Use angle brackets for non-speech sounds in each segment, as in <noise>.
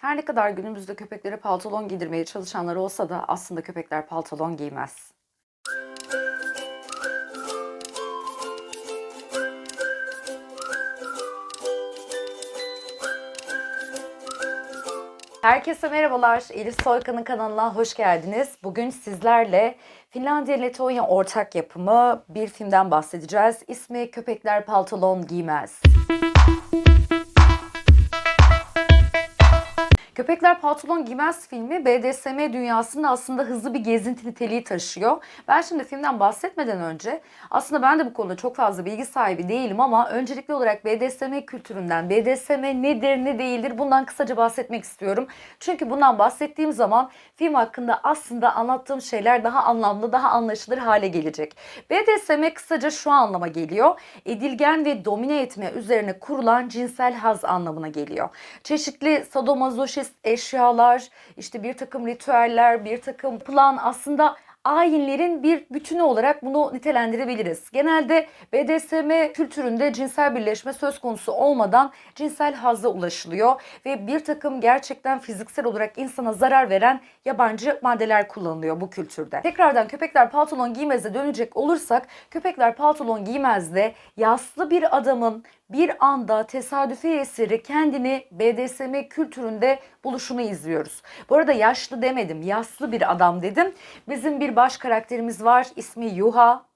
Her ne kadar günümüzde köpeklere pantolon giydirmeye çalışanlar olsa da aslında köpekler pantolon giymez. Herkese merhabalar. Elif Soykan'ın kanalına hoş geldiniz. Bugün sizlerle Finlandiya Letonya ortak yapımı bir filmden bahsedeceğiz. İsmi Köpekler Pantolon Giymez. Köpekler Pantolon Giymez filmi BDSM dünyasında aslında hızlı bir gezinti niteliği taşıyor. Ben şimdi filmden bahsetmeden önce aslında ben de bu konuda çok fazla bilgi sahibi değilim ama öncelikli olarak BDSM kültüründen, BDSM nedir ne değildir bundan kısaca bahsetmek istiyorum. Çünkü bundan bahsettiğim zaman film hakkında aslında anlattığım şeyler daha anlamlı, daha anlaşılır hale gelecek. BDSM kısaca şu anlama geliyor. Edilgen ve domine etme üzerine kurulan cinsel haz anlamına geliyor. Çeşitli sadomazoşist eşyalar, işte bir takım ritüeller, bir takım plan. Aslında ayinlerin bir bütünü olarak bunu nitelendirebiliriz. Genelde BDSM kültüründe cinsel birleşme söz konusu olmadan cinsel hazza ulaşılıyor ve bir takım gerçekten fiziksel olarak insana zarar veren yabancı maddeler kullanılıyor bu kültürde. Tekrardan köpekler pantolon giymez'e dönecek olursak köpekler pantolon giymez'de yaslı bir adamın bir anda tesadüfi eseri kendini BDSM kültüründe buluşunu izliyoruz. Bu arada yaşlı demedim, yaslı bir adam dedim. Bizim bir baş karakterimiz var. İsmi Yuha.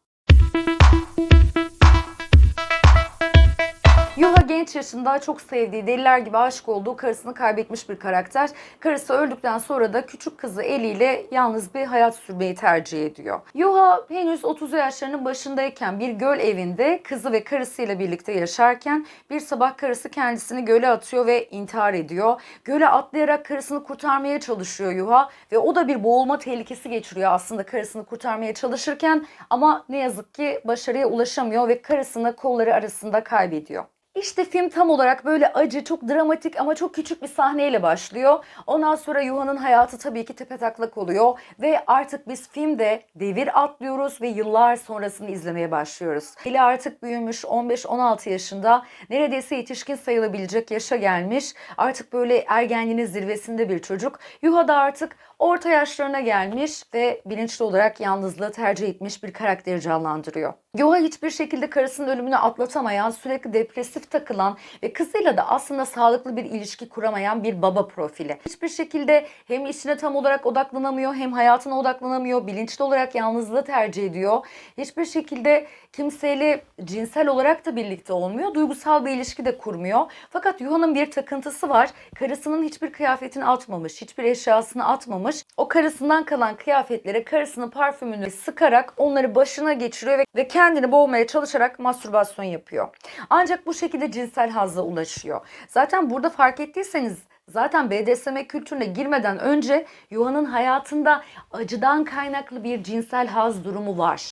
Yaşında çok sevdiği, deliler gibi aşık olduğu karısını kaybetmiş bir karakter. Karısı öldükten sonra da küçük kızı eliyle yalnız bir hayat sürmeyi tercih ediyor. Yuha henüz 30 yaşlarının başındayken bir göl evinde kızı ve karısıyla birlikte yaşarken bir sabah karısı kendisini göle atıyor ve intihar ediyor. Göle atlayarak karısını kurtarmaya çalışıyor Yuha ve o da bir boğulma tehlikesi geçiriyor aslında karısını kurtarmaya çalışırken ama ne yazık ki başarıya ulaşamıyor ve karısını kolları arasında kaybediyor. İşte film tam olarak böyle acı, çok dramatik ama çok küçük bir sahneyle başlıyor. Ondan sonra Yuha'nın hayatı tabii ki tepetaklak oluyor ve artık biz filmde devir atlıyoruz ve yıllar sonrasını izlemeye başlıyoruz. Eli artık büyümüş 15-16 yaşında neredeyse yetişkin sayılabilecek yaşa gelmiş. Artık böyle ergenliğinin zirvesinde bir çocuk. Yuha da artık orta yaşlarına gelmiş ve bilinçli olarak yalnızlığı tercih etmiş bir karakteri canlandırıyor. Yuha hiçbir şekilde karısının ölümünü atlatamayan, sürekli depresif takılan ve kızıyla da aslında sağlıklı bir ilişki kuramayan bir baba profili. Hiçbir şekilde hem işine tam olarak odaklanamıyor hem hayatına odaklanamıyor. Bilinçli olarak yalnızlığı tercih ediyor. Hiçbir şekilde kimseyle cinsel olarak da birlikte olmuyor. Duygusal bir ilişki de kurmuyor. Fakat Yuha'nın bir takıntısı var. Karısının hiçbir kıyafetini atmamış, hiçbir eşyasını atmamış. O karısından kalan kıyafetlere karısının parfümünü sıkarak onları başına geçiriyor ve, ve kendini boğmaya çalışarak mastürbasyon yapıyor. Ancak bu şekilde cinsel hazza ulaşıyor. Zaten burada fark ettiyseniz Zaten BDSM kültürüne girmeden önce Yuha'nın hayatında acıdan kaynaklı bir cinsel haz durumu var.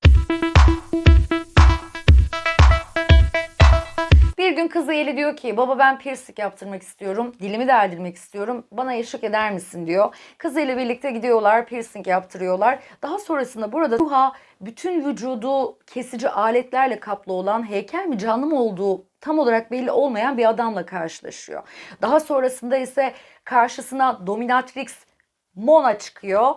Bir gün kızı Eli diyor ki baba ben piercing yaptırmak istiyorum. Dilimi deldirmek istiyorum. Bana eşlik eder misin diyor. Kızı ile birlikte gidiyorlar piercing yaptırıyorlar. Daha sonrasında burada Yuha bütün vücudu kesici aletlerle kaplı olan heykel mi canlı mı olduğu tam olarak belli olmayan bir adamla karşılaşıyor. Daha sonrasında ise karşısına dominatrix Mona çıkıyor.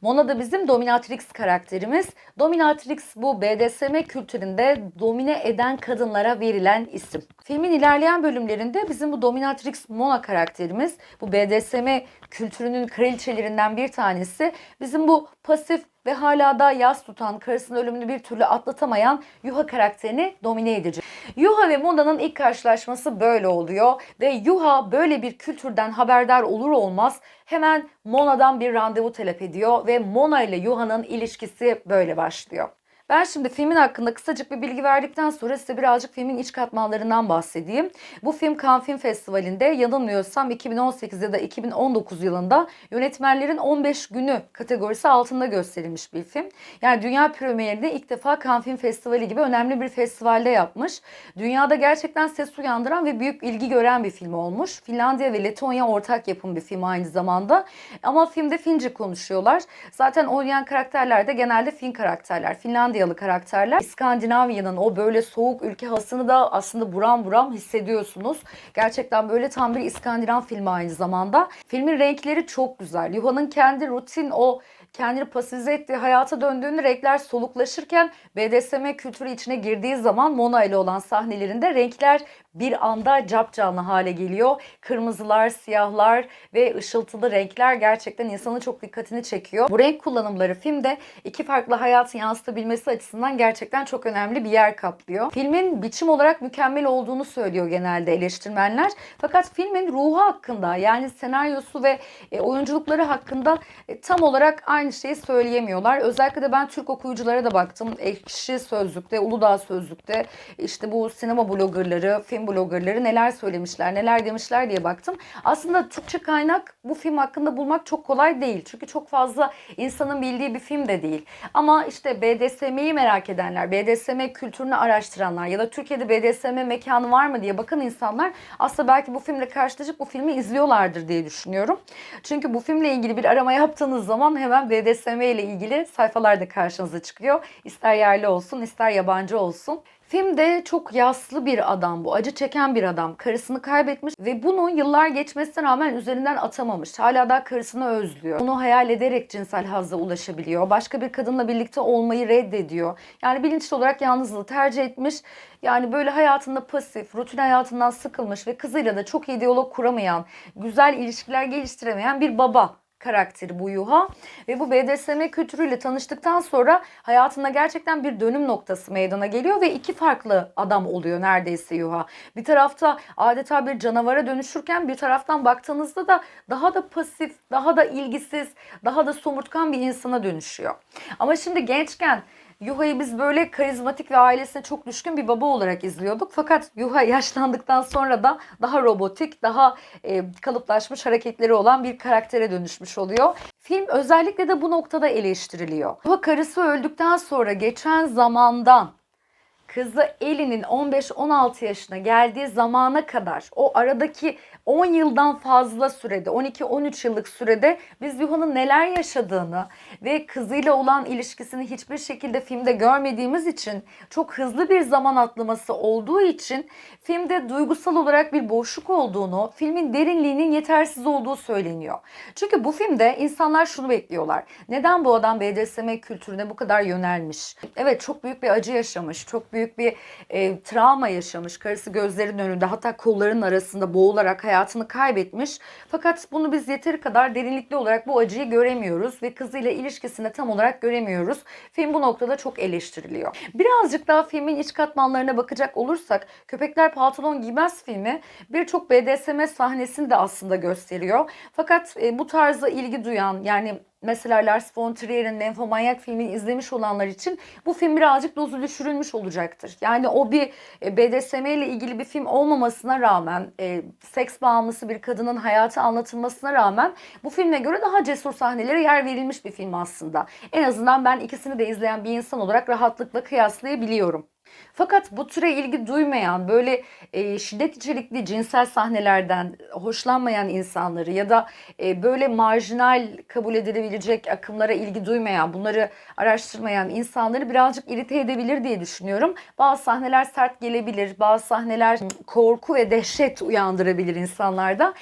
Mona da bizim dominatrix karakterimiz. Dominatrix bu BDSM kültüründe domine eden kadınlara verilen isim. Filmin ilerleyen bölümlerinde bizim bu dominatrix Mona karakterimiz bu BDSM kültürünün kraliçelerinden bir tanesi. Bizim bu pasif ve hala da yas tutan, karısının ölümünü bir türlü atlatamayan Yuha karakterini domine edecek. Yuha ve Mona'nın ilk karşılaşması böyle oluyor ve Yuha böyle bir kültürden haberdar olur olmaz hemen Mona'dan bir randevu talep ediyor ve Mona ile Yuha'nın ilişkisi böyle başlıyor. Ben şimdi filmin hakkında kısacık bir bilgi verdikten sonra size birazcık filmin iç katmanlarından bahsedeyim. Bu film Cannes Film Festivali'nde yanılmıyorsam 2018 ya da 2019 yılında yönetmenlerin 15 günü kategorisi altında gösterilmiş bir film. Yani dünya premierini ilk defa Cannes Film Festivali gibi önemli bir festivalde yapmış. Dünyada gerçekten ses uyandıran ve büyük ilgi gören bir film olmuş. Finlandiya ve Letonya ortak yapım bir film aynı zamanda. Ama filmde Fince konuşuyorlar. Zaten oynayan karakterler de genelde Fin karakterler. Finlandiya Avusturyalı karakterler. İskandinavya'nın o böyle soğuk ülke havasını da aslında buram buram hissediyorsunuz. Gerçekten böyle tam bir İskandinav filmi aynı zamanda. Filmin renkleri çok güzel. Yuha'nın kendi rutin o kendini pasifize ettiği hayata döndüğünde renkler soluklaşırken BDSM kültürü içine girdiği zaman Mona ile olan sahnelerinde renkler bir anda capcanlı hale geliyor. Kırmızılar, siyahlar ve ışıltılı renkler gerçekten insanın çok dikkatini çekiyor. Bu renk kullanımları filmde iki farklı hayatı yansıtabilmesi açısından gerçekten çok önemli bir yer kaplıyor. Filmin biçim olarak mükemmel olduğunu söylüyor genelde eleştirmenler. Fakat filmin ruhu hakkında yani senaryosu ve e, oyunculukları hakkında e, tam olarak aynı şeyi söyleyemiyorlar. Özellikle de ben Türk okuyuculara da baktım. Ekşi Sözlük'te, Uludağ Sözlük'te işte bu sinema bloggerları, film bloggerları neler söylemişler, neler demişler diye baktım. Aslında Türkçe kaynak bu film hakkında bulmak çok kolay değil. Çünkü çok fazla insanın bildiği bir film de değil. Ama işte BDSM'yi merak edenler, BDSM kültürünü araştıranlar ya da Türkiye'de BDSM mekanı var mı diye bakan insanlar aslında belki bu filmle karşılaşıp bu filmi izliyorlardır diye düşünüyorum. Çünkü bu filmle ilgili bir arama yaptığınız zaman hemen BDSM ile ilgili sayfalar da karşınıza çıkıyor. İster yerli olsun ister yabancı olsun. Filmde çok yaslı bir adam bu. Acı çeken bir adam. Karısını kaybetmiş ve bunu yıllar geçmesine rağmen üzerinden atamamış. Hala da karısını özlüyor. Onu hayal ederek cinsel hazza ulaşabiliyor. Başka bir kadınla birlikte olmayı reddediyor. Yani bilinçli olarak yalnızlığı tercih etmiş. Yani böyle hayatında pasif, rutin hayatından sıkılmış ve kızıyla da çok iyi diyalog kuramayan, güzel ilişkiler geliştiremeyen bir baba karakteri bu Yuha ve bu BDSM kültürüyle tanıştıktan sonra hayatında gerçekten bir dönüm noktası meydana geliyor ve iki farklı adam oluyor neredeyse Yuha. Bir tarafta adeta bir canavara dönüşürken bir taraftan baktığınızda da daha da pasif, daha da ilgisiz, daha da somurtkan bir insana dönüşüyor. Ama şimdi gençken Yuha'yı biz böyle karizmatik ve ailesine çok düşkün bir baba olarak izliyorduk. Fakat Yuha <laughs> yaşlandıktan sonra da daha robotik, daha e, kalıplaşmış hareketleri olan bir karaktere dönüşmüş oluyor. Film özellikle de bu noktada eleştiriliyor. Yuha karısı öldükten sonra geçen zamandan kızı Ellie'nin 15-16 yaşına geldiği zamana kadar o aradaki 10 yıldan fazla sürede 12-13 yıllık sürede biz Yuha'nın neler yaşadığını ve kızıyla olan ilişkisini hiçbir şekilde filmde görmediğimiz için çok hızlı bir zaman atlaması olduğu için filmde duygusal olarak bir boşluk olduğunu, filmin derinliğinin yetersiz olduğu söyleniyor. Çünkü bu filmde insanlar şunu bekliyorlar. Neden bu adam BDSM kültürüne bu kadar yönelmiş? Evet çok büyük bir acı yaşamış, çok büyük bir e, travma yaşamış. Karısı gözlerinin önünde hatta kollarının arasında boğularak hayatını kaybetmiş. Fakat bunu biz yeteri kadar derinlikli olarak bu acıyı göremiyoruz ve kızıyla ilişkisini tam olarak göremiyoruz. Film bu noktada çok eleştiriliyor. Birazcık daha filmin iç katmanlarına bakacak olursak Köpekler Pantolon Giymez filmi birçok BDSM sahnesini de aslında gösteriyor. Fakat e, bu tarza ilgi duyan yani mesela Lars von Trier'in Lenfomanyak filmini izlemiş olanlar için bu film birazcık dozu düşürülmüş olacaktır. Yani o bir e, BDSM ile ilgili bir film olmamasına rağmen e, seks bağımlısı bir kadının hayatı anlatılmasına rağmen bu filme göre daha cesur sahnelere yer verilmiş bir film aslında. En azından ben ikisini de izleyen bir insan olarak rahatlıkla kıyaslayabiliyorum. Fakat bu türe ilgi duymayan, böyle e, şiddet içerikli cinsel sahnelerden hoşlanmayan insanları ya da e, böyle marjinal kabul edilebilecek akımlara ilgi duymayan, bunları araştırmayan insanları birazcık irite edebilir diye düşünüyorum. Bazı sahneler sert gelebilir, bazı sahneler korku ve dehşet uyandırabilir insanlarda.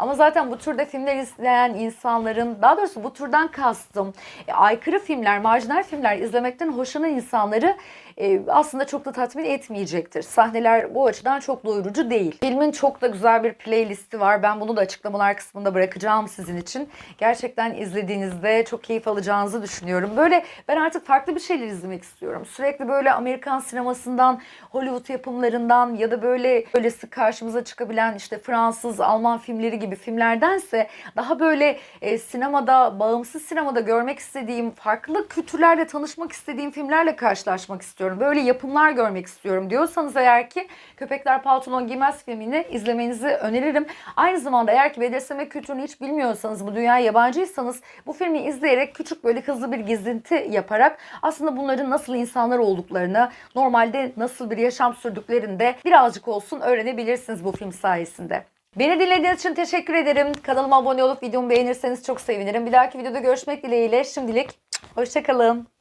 Ama zaten bu türde filmler izleyen insanların, daha doğrusu bu türden kastım, e, aykırı filmler, marjinal filmler izlemekten hoşlanan insanları e, aslında çok da tatmin etmeyecektir. Sahneler bu açıdan çok doyurucu değil. Filmin çok da güzel bir playlisti var. Ben bunu da açıklamalar kısmında bırakacağım sizin için. Gerçekten izlediğinizde çok keyif alacağınızı düşünüyorum. Böyle ben artık farklı bir şeyler izlemek istiyorum. Sürekli böyle Amerikan sinemasından, Hollywood yapımlarından ya da böyle böylesi karşımıza çıkabilen işte Fransız, Alman filmleri gibi filmlerdense daha böyle e, sinemada, bağımsız sinemada görmek istediğim, farklı kültürlerle tanışmak istediğim filmlerle karşılaşmak istiyorum. Böyle yapımlar görmek istiyorum diyorsanız eğer ki Köpekler Pantolon Giymez filmini izlemenizi öneririm. Aynı zamanda eğer ki BDSM kültürünü hiç bilmiyorsanız, bu dünyaya yabancıysanız bu filmi izleyerek küçük böyle hızlı bir gezinti yaparak aslında bunların nasıl insanlar olduklarını, normalde nasıl bir yaşam sürdüklerini de birazcık olsun öğrenebilirsiniz bu film sayesinde. Beni dinlediğiniz için teşekkür ederim. Kanalıma abone olup videomu beğenirseniz çok sevinirim. Bir dahaki videoda görüşmek dileğiyle. Şimdilik hoşçakalın.